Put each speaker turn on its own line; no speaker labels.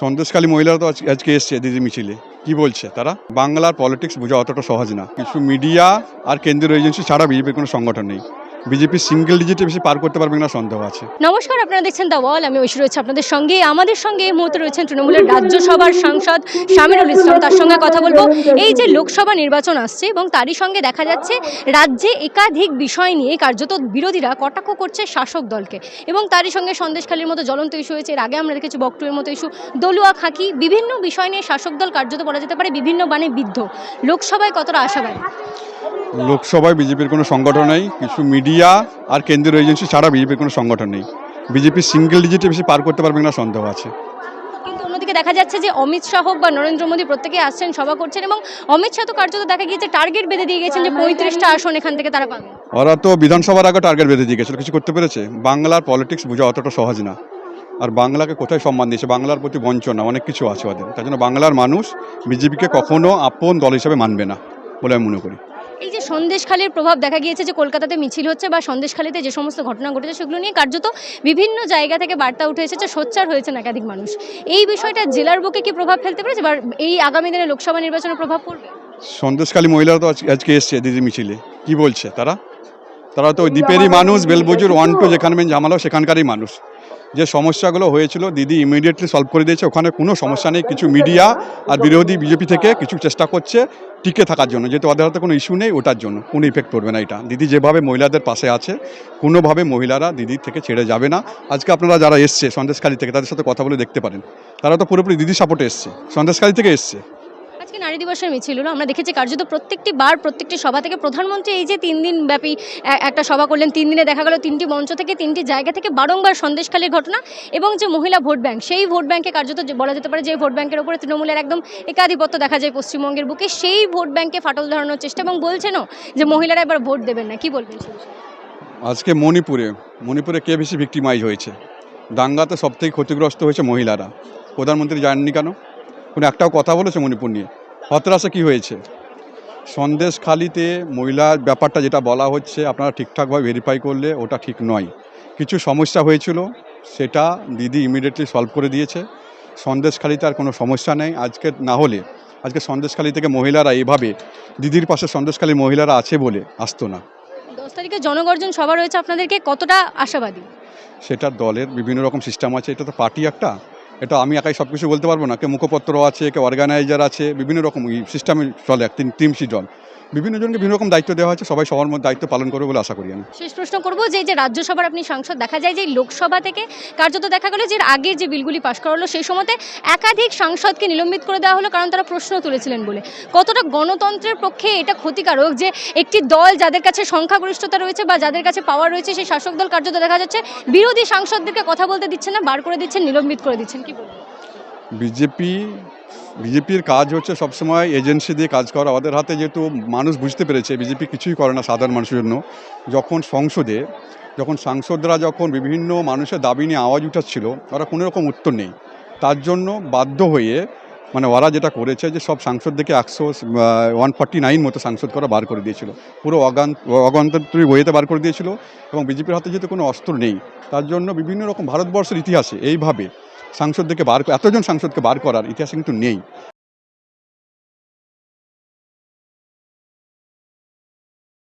সন্দেশখালী মহিলারা তো আজ- আজকে এসছে দিদি মিছিলে। কি বলছে তারা? বাংলার পলিটিক্স বোঝা অতটা সহজ না। কিছু মিডিয়া আর কেন্দ্রীয় এজেন্সি ছাড়া বিজেপির কোনো সংগঠন নেই। বিজেপি সিঙ্গেল ডিজিটে বেশি পার করতে পারবে না সন্দেহ আছে।
নমস্কার, আপনারা দেখছেন দ্য ওয়াল আমি ঐশ্বর রয়েছে আপনাদের সঙ্গে। আমাদের সঙ্গে এই মুহূর্তে রয়েছেন তৃণমূলের রাজ্যসভার সাংসদ শামিরুল ইসলাম, তার সঙ্গে কথা বলব। এই যে লোকসভা নির্বাচন আসছে এবং তারই সঙ্গে দেখা যাচ্ছে রাজ্যে একাধিক বিষয় নিয়ে কার্যত বিরোধীরা কটাক্ষ করছে শাসক দলকে। এবং তারই সঙ্গে সন্দেশখালীর মতো জ্বলন্ত ইস্যু হয়েছে, এর আগে আমরা দেখেছি বকটুয়ের মতো ইস্যু দলুয়া, খাঁকি, বিভিন্ন বিষয় নিয়ে শাসক দল কার্যত বলা যেতে পারে, বিভিন্ন বানে বিদ্ধ। লোকসভায় কতটা আশাবাদী?
লোকসভায় বিজেপির কোনো সংগঠন নেই কিছু মিডিয়া আর কেন্দ্রীয় এজেন্সি ছাড়া বিজেপির কোনো সংগঠন নেই। বিজেপি সিঙ্গেল ডিজিটে বেশি পার করতে পারবে না সন্দেহ আছে।
অন্যদিকে দেখা যাচ্ছে যে অমিত শাহ হোক বা নরেন্দ্র মোদী প্রত্যেকে আসছেন সভা করছেন এবং অমিত শাহ তো কার্যত দেখা গিয়েছে টার্গেট বেঁধে দিয়ে গেছেন যে পঁয়ত্রিশটা আসন এখান থেকে তারা পাবে।
ওরা তো বিধানসভার আগে টার্গেট বেঁধে দিয়ে গেছিল কিছু করতে পেরেছে? বাংলার পলিটিক্স বোঝা অতটা সহজ না। আর বাংলাকে কোথায় সম্মান দিয়েছে? বাংলার প্রতি বঞ্চনা অনেক কিছু আছে ওদের। তার জন্য বাংলার মানুষ বিজেপিকে কখনো আপন দল হিসেবে মানবে না বলে আমি মনে করি।
এই যে সন্দেশখালীর প্রভাব দেখা গিয়েছে যে কলকাতাতে মিছিল হচ্ছে বা সন্দেশখালীতে যে সমস্ত ঘটনা ঘটেছে সেগুলো নিয়ে কার্যত বিভিন্ন জায়গা থেকে বার্তা উঠে এসেছে, সোচ্চার হয়েছেন একাধিক মানুষ। এই বিষয়টা জেলার বুকে কি প্রভাব ফেলতে পেরেছে বা এই আগামী দিনে লোকসভা নির্বাচনের প্রভাব পড়বে?
সন্দেশখালী মহিলারা তো আজ- আজকে এসছে দিদি মিছিলে। কি বলছে তারা? তারা তো ওই দ্বীপেরই মানুষ বেলবজুর ওয়ান টু যেখানে মেন ঝামেলা সেখানকারই মানুষ। যে সমস্যাগুলো হয়েছিল দিদি ইমিডিয়েটলি সলভ করে দিয়েছে। ওখানে কোনো সমস্যা নেই কিছু মিডিয়া আর বিরোধী বিজেপি থেকে কিছু চেষ্টা করছে টিকে থাকার জন্য। যেহেতু ওদের হাতে কোনো ইস্যু নেই ওটার জন্য কোনো ইফেক্ট পড়বে না এটা। দিদি যেভাবে মহিলাদের পাশে আছে কোনোভাবে মহিলারা দিদির থেকে ছেড়ে যাবে না। আজকে আপনারা যারা এসছে সন্দেশখালী থেকে তাদের সাথে কথা বলে দেখতে পারেন। তারা তো পুরোপুরি দিদির সাপোর্টে এসছে সন্দেশখালী থেকে এসছে।
আজকে নারী দিবসের মিছিল হলো। আমরা দেখেছি কার্যত প্রত্যেকটি বার, প্রত্যেকটি সভা থেকে প্রধানমন্ত্রী এই যে তিন দিন ব্যাপী একটা সভা করলেন, তিন দিনে দেখা গেল তিনটি মঞ্চ থেকে তিনটি জায়গা থেকে বারংবার সন্দেশখালীর ঘটনা এবং যে মহিলা ভোট ব্যাংক, সেই ভোট ব্যাংকে কার্যত বলা যেতে পারে যে ভোট ব্যাংকের উপরে তৃণমূলের একদম একাধিপত্য দেখা যায় পশ্চিমবঙ্গের বুকে, সেই ভোট ব্যাংকে ফাটল ধরানোর চেষ্টা এবং বলছেনও যে মহিলারা এবার ভোট দেবেন না। কি বলবেন
আজকে মণিপুরে মণিপুরে কে বেশি ভিক্টিমাইজ হয়েছে? দাঙ্গাতে সবথেকে ক্ষতিগ্রস্ত হয়েছে মহিলারা। প্রধানমন্ত্রী জানেননি কেন? কোনো একটাও কথা বলেছে মণিপুর নিয়ে? হতরাসে কি হয়েছে? সন্দেশখালিতে মহিলার ব্যাপারটা যেটা বলা হচ্ছে আপনারা ঠিকঠাকভাবে ভেরিফাই করলে ওটা ঠিক নয়। কিছু সমস্যা হয়েছিল সেটা দিদি ইমিডিয়েটলি সলভ করে দিয়েছে। সন্দেশখালিতে আর কোনো সমস্যা নেই। আজকে না হলে আজকে সন্দেশখালি থেকে মহিলারা এভাবে দিদির পাশে সন্দেশখালী মহিলারা আছে বলে আসতো না।
দশ তারিখে জনগর্জন সভা রয়েছে আপনাদেরকে কতটা আশাবাদী?
সেটা দলের বিভিন্ন রকম সিস্টেম আছে এটা তো পার্টি একটা। এটা আমি একাই সব কিছু বলতে পারব না। কে মুখপত্র আছে, কে অর্গানাইজার আছে, বিভিন্ন রকম সিস্টেমে চলে তিন টিমসি দল বিভিন্ন জনকে বিভিন্ন রকম দায়িত্ব দেওয়া হয়েছে সবাই সবার মধ্যে দায়িত্ব পালন করবে বলে আশা করি আমি।
শেষ প্রশ্ন করব যে যে রাজ্যসভার আপনি সাংসদ দেখা যায় যে লোকসভা থেকে কার্যত দেখা গেল যে এর আগের যে বিলগুলি পাশ করা হলো সেই সময়তে একাধিক সাংসদকে নিলম্বিত করে দেওয়া হলো কারণ তারা প্রশ্ন তুলেছিলেন বলে। কতটা গণতন্ত্রের পক্ষে এটা ক্ষতিকারক যে একটি দল যাদের কাছে সংখ্যাগরিষ্ঠতা রয়েছে বা যাদের কাছে পাওয়ার রয়েছে সেই শাসক দল কার্যত দেখা যাচ্ছে বিরোধী সাংসদদেরকে কথা বলতে দিচ্ছেন না বার করে দিচ্ছেন নিলম্বিত করে দিচ্ছেন কি বলবেন?
বিজেপি বিজেপির কাজ হচ্ছে সবসময় এজেন্সি দিয়ে কাজ করা। ওদের হাতে যেহেতু মানুষ বুঝতে পেরেছে, বিজেপি কিছুই করে না সাধারণ মানুষের জন্য। যখন সংসদে, যখন সাংসদরা যখন বিভিন্ন মানুষের দাবি নিয়ে আওয়াজ উঠাচ্ছিল, ওরা কোনো রকম উত্তর নেই। তার জন্য বাধ্য হয়ে মানে ওরা যেটা করেছে যে সব সাংসদদেরকে একশো ওয়ান ফর্টি নাইন মতো সাংসদ করা বার করে দিয়েছিল। পুরো অগান, অগণতান্ত্রিক ওয়েতে বার করে দিয়েছিল এবং বিজেপির হাতে যেহেতু কোনো অস্ত্র নেই, তার জন্য বিভিন্ন রকম ভারতবর্ষের ইতিহাসে এইভাবে সাংসদদেরকে বার এতজন সাংসদকে বার করার ইতিহাসে কিন্তু নেই।